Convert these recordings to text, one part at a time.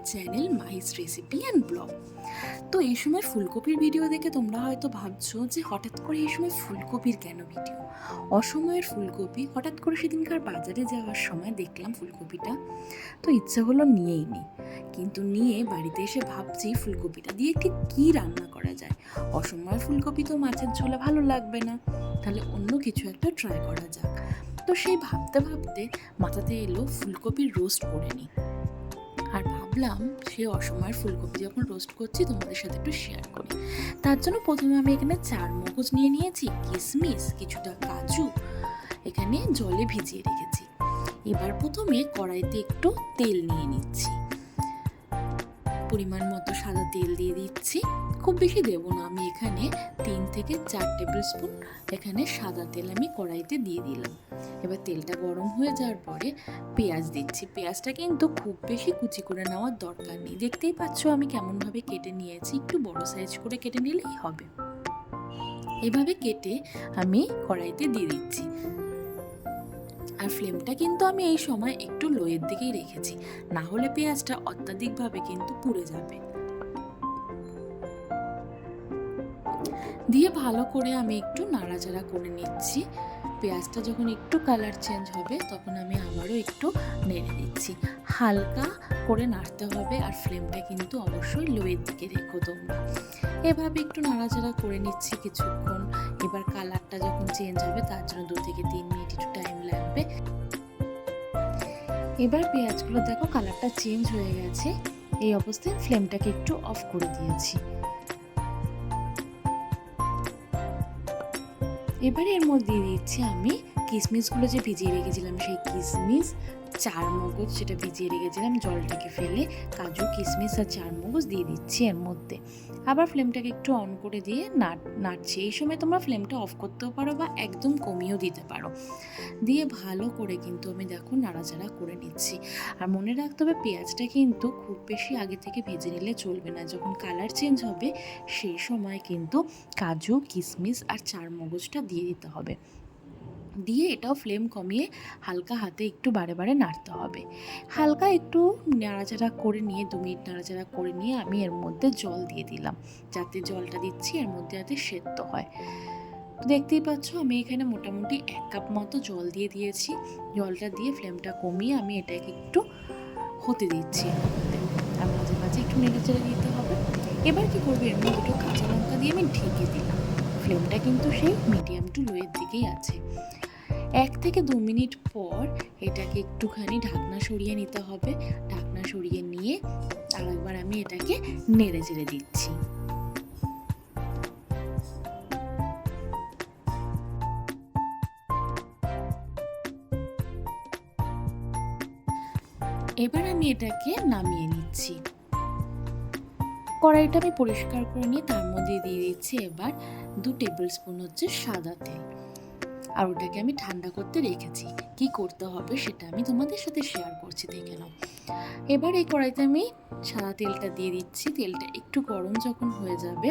My channel mice recipe and blog তো এই সময় ফুলকপির ভিডিও দেখে তোমরা হয়তো ভাবছ যে হঠাৎ করে এই সময় ফুলকপির কেন ভিডিও অসময়ের ফুলকপি, হঠাৎ করে সেদিনকার বাজারে যাওয়ার সময় দেখলাম ফুলকপিটা। তো ইচ্ছে হলো নিয়েই নিই কিন্তু নিয়ে বাড়িতে এসে ভাবছি ফুলকপিটা দিয়ে ঠিক কী রান্না করা যায়? অসময়ের ফুলকপি তো মাছের ঝোলে ভালো লাগবে না। তাহলে অন্য কিছু একটা ট্রাই করা যাক। তো সেই ভাবতে ভাবতে মাথাতে এলো ফুলকপির রোস্ট করে নিই আর ভাবলাম সেই অসময়ের ফুলকপি যখন রোস্ট করছি, তোমাদের সাথে একটু শেয়ার করি। তার জন্য প্রথমে আমি এখানে চার মগজ নিয়ে নিয়েছি কিশমিশ কিছুটা কাজু, এখানে জলে ভিজিয়ে রেখেছি। এবার প্রথমে কড়াইতে একটু তেল নিয়ে নিচ্ছি। পরিমাণ মতো সাদা তেল দিয়ে দিচ্ছি। খুব বেশি দেবো না আমি এখানে তিন থেকে চার টেবিল স্পুন এখানে সাদা তেল আমি কড়াইতে দিয়ে দিলাম। এবার তেলটা গরম হয়ে যাওয়ার পরে পেঁয়াজ দিচ্ছি। পেঁয়াজটা কিন্তু খুব বেশি কুচি করে নেওয়ার দরকার নেই। দেখতেই পাচ্ছ আমি কেমনভাবে কেটে নিয়েছি। একটু বড় সাইজ করে কেটে নিলেই হবে। এভাবে কেটে আমি কড়াইতে দিয়ে দিচ্ছি। আর ফ্লেমটা কিন্তু আমি এই সময় একটু লোয়ের দিকেই রেখেছি। না হলে পেঁয়াজটা অত্যাধিকভাবে কিন্তু পুড়ে যাবে। দিয়ে ভালো করে আমি একটু নাড়াচাড়া করে নিচ্ছি। পেঁয়াজটা যখন একটু কালার চেঞ্জ হবে, তখন আমি আবারও একটু নেড়ে দিচ্ছি। হালকা করে নাড়তে হবে আর ফ্লেমটা কিন্তু অবশ্যই লোয়ের দিকে রেখো তোমরা। এভাবে একটু নাড়াচাড়া করে নিচ্ছি কিছুক্ষণ। এবার কালারটা যখন চেঞ্জ হবে, তার জন্য দু থেকে তিন মিনিট একটু এবার পেঁয়াজগুলো দেখো কালারটা চেঞ্জ হয়ে গেছে। এই অবস্থায় ফ্লেমটাকে একটু অফ করে দিয়েছি। এবারে এর মধ্যে দিয়ে দিচ্ছি আমি কিশমিশগুলো যে ভিজিয়ে রেখেছিলাম, সেই কিশমিশ চার মগজ সেটা ভিজিয়ে রেখেছিলাম, জলটাকে ফেলে কাজু, কিশমিশ আর চার মগজ দিয়ে দিচ্ছি এর মধ্যে। আবার ফ্লেমটাকে একটু অন করে দিয়ে নাট, নাড়ছি। এই সময় তোমরা ফ্লেমটা অফ করতেও পারো বা একদম কমিয়েও দিতে পারো। দিয়ে ভালো করে কিন্তু আমি দেখো নাড়াচাড়া করে নিচ্ছি। আর মনে রাখতে হবে পেঁয়াজটা কিন্তু খুব বেশি আগে থেকে ভেজে নিলে চলবে না। যখন কালার চেঞ্জ হবে, সেই সময় কিন্তু কাজু, কিশমিশ আর চার মগজটা দিয়ে দিতে হবে। দিয়ে এটাও ফ্লেম কমিয়ে হালকা হাতে একটু বারে বারে নাড়তে হবে। হালকা একটু নাড়াচাড়া করে নিয়ে, দু মিনিট নাড়াচাড়া করে নিয়ে আমি এর মধ্যে জল দিয়ে দিলাম। যাতে জলটা দিচ্ছি, এর মধ্যে যাতে সেদ্ধ হয়। দেখতেই পাচ্ছ, আমি এখানে মোটামুটি এক কাপ মতো জল দিয়ে দিয়েছি। জলটা দিয়ে ফ্লেমটা কমিয়ে আমি এটাকে একটু হতে দিচ্ছি। আর মাঝে মাঝে একটু নেড়ে চেড়ে দিতে হবে। এবার কি করব, এর মধ্যে দুটো কাঁচা লঙ্কা দিয়ে আমি ঢেকে দিলাম। ফ্লেমটা কিন্তু সেই মিডিয়াম টু লোয়ের দিকেই আছে। এক থেকে দু মিনিট পর এটাকে একটুখানি ঢাকনা সরিয়ে নিতে হবে। ঢাকনা সরিয়ে নিয়ে আরেকবার আমি এটাকে নেড়ে চেড়ে দিচ্ছি। এবার আমি এটাকে নামিয়ে নিচ্ছি। কড়াইটা আমি পরিষ্কার করে নিয়ে তার মধ্যে দিয়ে দিচ্ছি এবার দু টেবিল স্পুন হচ্ছে সাদা তেল। আর ওটাকে আমি ঠান্ডা করতে রেখেছি। কি করতে হবে সেটা আমি তোমাদের সাথে শেয়ার করছি, দেখে নাও। এবার এই কড়াইতে আমি সাদা তেলটা দিয়ে দিচ্ছি। তেলটা একটু গরম যখন হয়ে যাবে,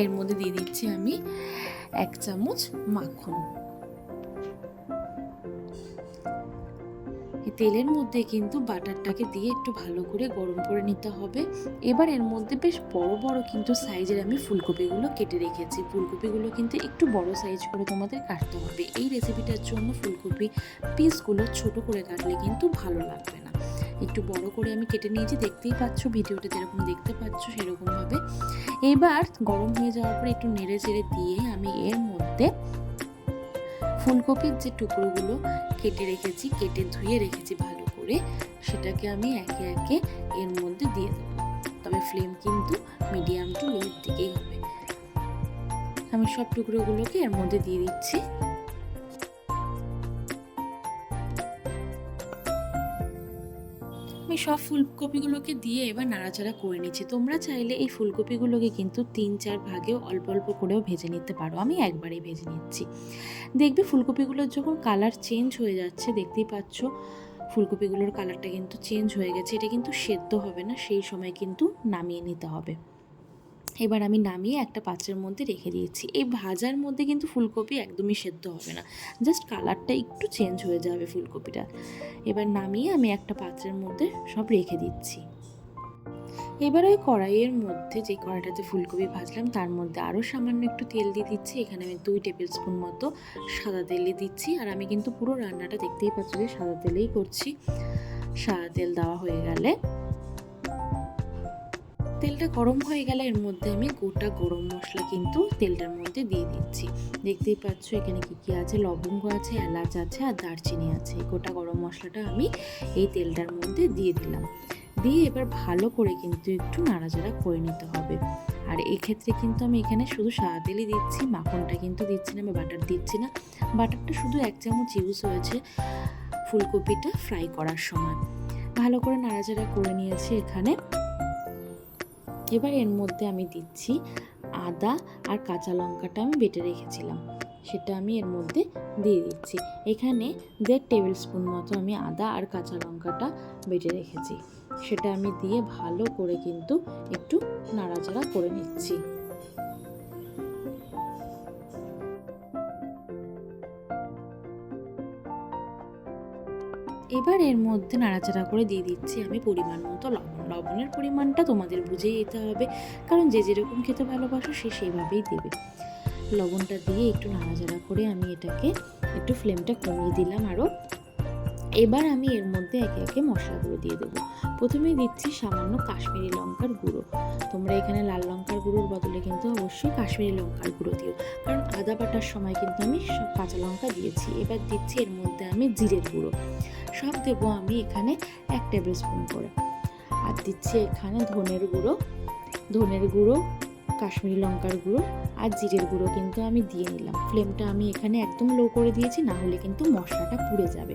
এর মধ্যে দিয়ে দিচ্ছি আমি এক চামচ মাখন। তেলের মধ্যে কিন্তু বাটারটাকে দিয়ে একটু ভালো করে গরম করে নিতে হবে। এবার এর মধ্যে বেশ বড় বড় কিন্তু সাইজের আমি ফুলকপিগুলো কেটে রেখেছি। ফুলকপিগুলো কিন্তু একটু বড় সাইজ করে তোমাদের কাটতে হবে। এই রেসিপিটার জন্য ফুলকপি পিসগুলো ছোট করে কাটলে কিন্তু ভালো লাগবে না। একটু বড় করে আমি কেটে নিয়েছি, দেখতেই পাচ্ছ, ভিডিওটা যেরকম দেখতে পাচ্ছ সেরকমভাবে। এবার গরম হয়ে যাওয়ার পরে একটু নেড়ে চেড়ে দিয়ে আমি এর মধ্যে ফুলকপির যে টুকরোগুলো কেটে রেখেছি, কেটে ধুয়ে রেখেছি ভালো করে, সেটাকে আমি একে একে এর মধ্যে দিয়ে দেবো। তবে ফ্লেম কিন্তু মিডিয়াম টু লোর দিকেই হবে। আমি সব টুকরোগুলোকে এর মধ্যে দিয়ে দিচ্ছি। সব ফুলকপিগুলোকে দিয়ে এবার নাড়াচাড়া করে নিচ্ছি। তোমরা চাইলে এই ফুলকপিগুলোকে কিন্তু তিন, চার ভাগেও অল্প অল্প করেও ভেজে নিতে পারো। আমি একবারেই ভেজে নিচ্ছি। দেখবে ফুলকপিগুলোর যখন কালার চেঞ্জ হয়ে যাচ্ছে, দেখতেই পাচ্ছ ফুলকপিগুলোর কালারটা কিন্তু চেঞ্জ হয়ে গেছে। এটা কিন্তু সেদ্ধ হবে না, সেই সময় কিন্তু নামিয়ে নিতে হবে। এবার আমি নামিয়ে একটা পাত্রের মধ্যে রেখে দিয়েছি। এই ভাজার মধ্যে কিন্তু ফুলকপি একদমই সেদ্ধ হবে না। জাস্ট কালারটা একটু চেঞ্জ হয়ে যাবে ফুলকপিটা। এবার নামিয়ে আমি একটা পাত্রের মধ্যে সব রেখে দিচ্ছি। এবার ওই কড়াইয়ের মধ্যে যে কড়াইটাতে ফুলকপি ভাজলাম, তার মধ্যে আরও সামান্য একটু তেল দিয়ে দিচ্ছি। এখানে আমি দুই টেবিল স্পুন মতো সাদা তেলে দিচ্ছি। আর আমি কিন্তু পুরো রান্নাটা দেখতেই পাচ্ছি যে সাদা তেলেই করছি। সাদা তেল দেওয়া হয়ে গেলে তেলটা গরম হয়ে গেলে এর মধ্যে আমি গোটা গরম মশলা কিন্তু তেলটার মধ্যে দিয়ে দিচ্ছি। দেখতেই পাচ্ছ এখানে কি কি আছে? লবঙ্গ আছে, এলাচ আছে আর দারচিনি আছে। গোটা গরম মশলাটা আমি এই তেলটার মধ্যে দিয়ে দিলাম। দিয়ে এবার ভালো করে কিন্তু একটু নাড়াচাড়া করে নিতে হবে। আর এই ক্ষেত্রে কিন্তু আমি এখানে শুধু সাদা তেলই দিচ্ছি, মাখনটা কিন্তু দিচ্ছি না, বা বাটার দিচ্ছি না। বাটারটা শুধু এক চামচ ইউজ হয়েছে ফুলকপিটা ফ্রাই করার সময়। ভালো করে নাড়াচাড়া করে নিয়েছি এখানে। এবার এর মধ্যে আমি দিচ্ছি আদা আর কাঁচা লঙ্কাটা আমি বেটে রেখেছিলাম। সেটা আমি এর মধ্যে দিয়ে দিচ্ছি। এখানে দেড় টেবিল স্পুন মতো আমি আদা আর কাঁচা লঙ্কাটা বেটে রেখেছি। সেটা আমি দিয়ে ভালো করে কিন্তু একটু নাড়াচাড়া করে নিচ্ছি। এবার এর মধ্যে নাড়াচাড়া করে দিয়ে দিচ্ছি আমি পরিমাণ মতো লবণ। লবণের পরিমাণটা তোমাদের বুঝেই দিতে হবে, কারণ যে যেরকম খেতে ভালোবাসো সে সেইভাবেই দেবে। লবণটা দিয়ে একটু নাড়াচাড়া করে আমি এটাকে একটু ফ্লেমটা কমিয়ে দিলাম আরও এবার আমি এর মধ্যে একে একে মশলাগুলো দিয়ে দেবো। প্রথমেই দিচ্ছি সামান্য কাশ্মীরি লঙ্কার গুঁড়ো। তোমরা এখানে লাল লঙ্কার গুঁড়োর বদলে কিন্তু অবশ্যই কাশ্মীরি লঙ্কার গুঁড়ো দিও, কারণ আদা বাটার সময় কিন্তু আমি কাঁচা লঙ্কা দিয়েছি। এবার দিচ্ছি এর মধ্যে আমি জিরের গুঁড়ো। সব দেবো আমি এখানে এক টেবিল স্পুন করে। আর দিচ্ছি এখানে ধনের গুঁড়ো। ধনের গুঁড়ো কাশ্মীরি লঙ্কার গুঁড়ো আর জিরের গুঁড়ো কিন্তু আমি দিয়ে নিলাম। ফ্লেমটা আমি এখানে একদম লো করে দিয়েছি, না হলে কিন্তু মশলাটা পুড়ে যাবে।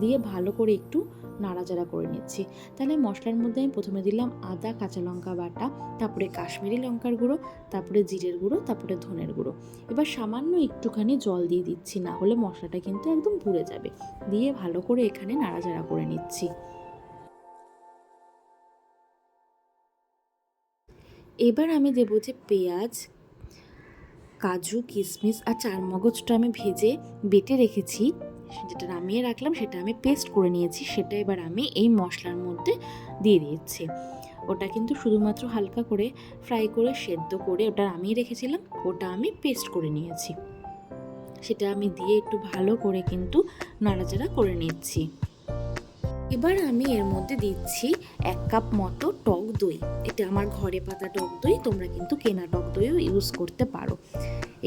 দিয়ে ভালো করে একটু নাড়াচাড়া করে নিচ্ছি। তাহলে মশলার মধ্যে আমি প্রথমে দিলাম আদা, কাঁচা লঙ্কা বাটা, তারপরে কাশ্মীরি লঙ্কার গুঁড়ো, তারপরে জিরের গুঁড়ো, তারপরে ধনের গুঁড়ো। এবার সামান্য একটুখানি জল দিয়ে দিচ্ছি, না হলে মশলাটা কিন্তু একদম পুড়ে যাবে। দিয়ে ভালো করে এখানে নাড়াচাড়া করে নিচ্ছি। এবার আমি দেবো যে পেঁয়াজ, কাজু কিশমিশ আর চারমগজটা আমি ভেজে বেটে রেখেছি। যেটা নামিয়ে রাখলাম, সেটা আমি পেস্ট করে নিয়েছি। সেটা এবার আমি এই মশলার মধ্যে দিয়ে দিচ্ছি। ওটা কিন্তু শুধুমাত্র হালকা করে ফ্রাই করে, সেদ্ধ করে ওটা নামিয়ে রেখেছিলাম। ওটা আমি পেস্ট করে নিয়েছি। সেটা আমি দিয়ে একটু ভালো করে কিন্তু নাড়াচাড়া করে নিচ্ছি। এবার আমি এর মধ্যে দিচ্ছি এক কাপ মতো টক দই। এটা আমার ঘরে পাতা টক দই, তোমরা কিন্তু কেনা টক দইও ইউজ করতে পারো।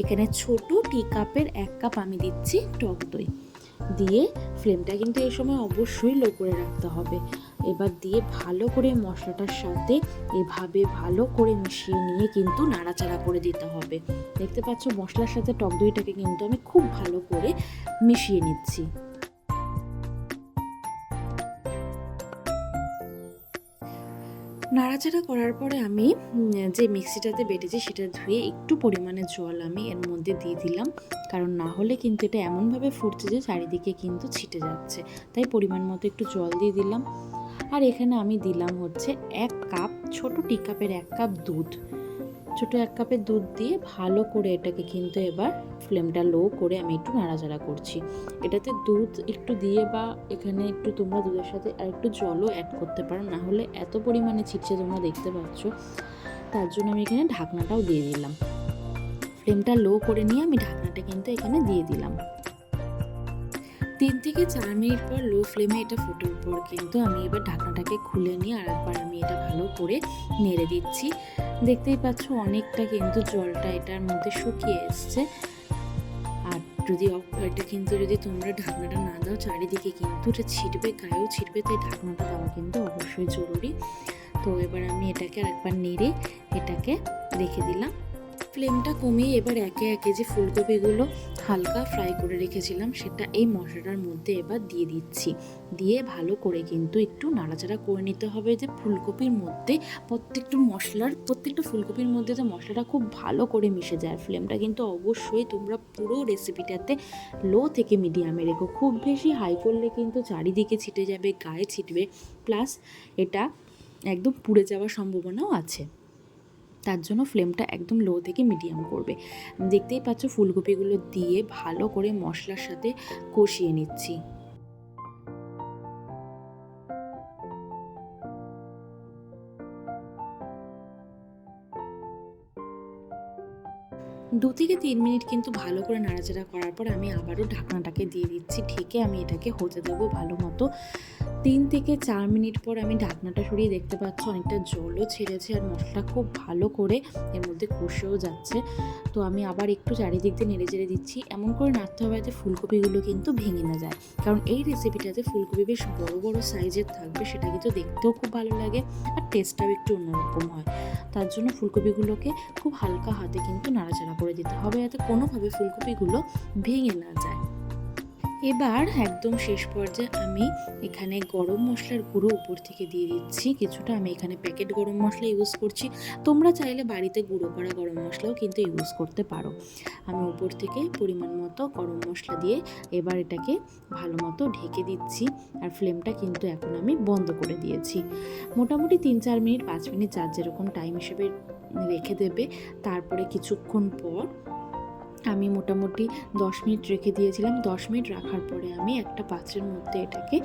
এখানে ছোট টি কাপের এক কাপ আমি দিচ্ছি টক দই। দিয়ে ফ্লেমটা কিন্তু এই সময় অবশ্যই লো করে রাখতে হবে। এবার দিয়ে ভালো করে মশলাটার সাথে এভাবে ভালো করে মিশিয়ে নিয়ে কিন্তু নাড়াচাড়া করে দিতে হবে। দেখতে পাচ্ছ মশলার সাথে টক দইটাকে কিন্তু আমি খুব ভালো করে মিশিয়ে নিচ্ছি। নাড়াচাড়া করার পরে আমি যে মিক্সিটাতে বেটেছি সেটা ধুয়ে একটু পরিমাণে জল আমি এর মধ্যে দিয়ে দিলাম। কারণ না হলে কিন্তু এটা এমনভাবে ফুটছে যে চারিদিকে কিন্তু ছিটে যাচ্ছে। তাই পরিমাণ মতো একটু জল দিয়ে দিলাম। আর এখানে আমি দিলাম হচ্ছে এক কাপ, ছোট টি কাপের এক কাপ দুধ। ছোটো এক কাপের দুধ দিয়ে ভালো করে এটাকে কিন্তু এবার ফ্লেমটা লো করে আমি একটু নাড়াচাড়া করছি। এটাতে দুধ একটু দিয়ে বা এখানে একটু তোমরা দুধের সাথে আর একটু জলও অ্যাড করতে পারো। না হলে এত পরিমাণে ছিটছে তোমরা দেখতে পাচ্ছ। তার জন্য আমি এখানে ঢাকনাটাও দিয়ে দিলাম। ফ্লেমটা লো করে নিয়ে আমি ঢাকনাটা কিন্তু এখানে দিয়ে দিলাম। তিন থেকে চার মিনিট পর লো ফ্লেমে এটা ফোটার পর কিন্তু। আমি এবার ঢাকনাটাকে খুলে নিয়ে আর একবার আমি এটা ভালো করে নেড়ে দিচ্ছি। দেখতেই পাচ্ছ অনেকটা কিন্তু জলটা এটার মধ্যে শুকিয়ে এসছে। আর যদি এটা কিন্তু যদি তোমরা ঢাকনাটা না দাও, চারিদিকে কিন্তু এটা ছিটবে, গায়েও ছিটবে, তাই ঢাকনাটা দেওয়া কিন্তু অবশ্যই জরুরি। তো এবার আমি এটাকে আরেকবার নেড়ে এটাকে রেখে দিলাম। ফ্লেমটা কমিয়ে এবার একে একে যে ফুলকপিগুলো হালকা ফ্রাই করে রেখেছিলাম, সেটা এই মশলাটার মধ্যে এবার দিয়ে দিচ্ছি। দিয়ে ভালো করে কিন্তু একটু নাড়াচাড়া করে নিতে হবে যে ফুলকপির মধ্যে প্রত্যেকটা মশলার, প্রত্যেকটা ফুলকপির মধ্যে যে মশলাটা খুব ভালো করে মিশে যায়। ফ্লেমটা কিন্তু অবশ্যই তোমরা পুরো রেসিপিটাতে লো থেকে মিডিয়ামে রেখো। খুব বেশি হাই করলে কিন্তু চারিদিকে ছিটে যাবে, গায়ে ছিটবে। প্লাস এটা একদম পুড়ে যাওয়ার সম্ভাবনাও আছে। তার জন্য ফ্লেমটা একদম লো থেকে মিডিয়াম করবে। দেখতেই পাচ্ছ ফুলকপিগুলো দিয়ে ভালো করে মশলার সাথে কষিয়ে নিচ্ছি। দু থেকে তিন মিনিট কিন্তু ভালো করে নাড়াচাড়া করার পর আমি আবারও ঢাকনাটাকে দিয়ে দিচ্ছি। ঢেকে আমি এটাকে হতে দেবো ভালো মতো। তিন থেকে চার মিনিট পর আমি ঢাকনাটা সরিয়ে দেখতে পাচ্ছি অনেকটা জলও ছেড়েছে আর মশলা খুব ভালো করে এর মধ্যে কষেও যাচ্ছে। তো আমি আবার একটু চারিদিক দিয়ে নেড়ে চেড়ে দিচ্ছি। এমন করে নাড়তে হবে যাতে ফুলকপিগুলো কিন্তু ভেঙে না যায়। কারণ এই রেসিপিটাতে ফুলকপি বেশ বড় বড় সাইজের থাকবে, সেটা কিন্তু দেখতেও খুব ভালো লাগে আর টেস্টটাও একটু অন্যরকম হয়। তার জন্য ফুলকপিগুলোকে খুব হালকা হাতে কিন্তু নাড়াচাড়া করে দিতে হবে যাতে কোনোভাবে ফুলকপিগুলো ভেঙে না যায়। এবার একদম শেষ পর্যায়ে আমি এখানে গরম মশলার গুঁড়ো উপর থেকে দিয়ে দিচ্ছি। কিছুটা আমি এখানে প্যাকেট গরম মশলা ইউজ করছি। তোমরা চাইলে বাড়িতে গুঁড়ো করা গরম মশলাও কিন্তু ইউজ করতে পারো। আমি উপর থেকে পরিমাণ মতো গরম মশলা দিয়ে এবার এটাকে ভালো মতো ঢেকে দিচ্ছি আর ফ্লেমটা কিন্তু এখন আমি বন্ধ করে দিয়েছি। মোটামুটি তিন চার মিনিট, পাঁচ মিনিট, যার যেরকম টাইম হিসেবে রেখে দেবে, তারপরে কিছুক্ষণ পর আমি মোটামুটি দশ মিনিট রেখে দিয়েছিলাম। দশ মিনিট রাখার পরে আমি একটা পাত্রের মধ্যে এটাকে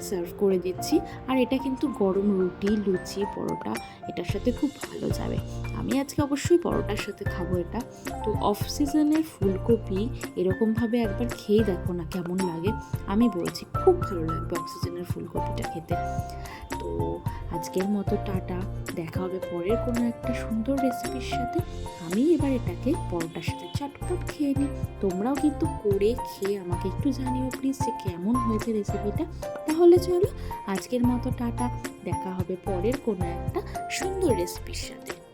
সার্ভ করে দিচ্ছি। আর এটা কিন্তু গরম রুটি, লুচি, পরোটা, এটার সাথে খুব ভালো যাবে। আমি আজকে অবশ্যই পরোটার সাথে খাব এটা। তো অফ সিজনের ফুলকপি এরকমভাবে একবার খেয়ে দেখো না কেমন লাগে। আমি বলছি খুব ভালো লাগবে অক্সিজেনের ফুলকপিটা খেতে। তো আজকের মতো টাটা। দেখা হবে পরের কোনো একটা সুন্দর রেসিপির সাথে। আমি এবার এটাকে পরোটার সাথে চটপট খেয়ে নিই। তোমরাও কিন্তু করে খেয়ে আমাকে একটু জানিও প্লিজ যে কেমন হয়েছে রেসিপিটা তাহলে চলো আজকের মতো টাটা। দেখা হবে পরের কোনো একটা সুন্দর রেসিপির সাথে।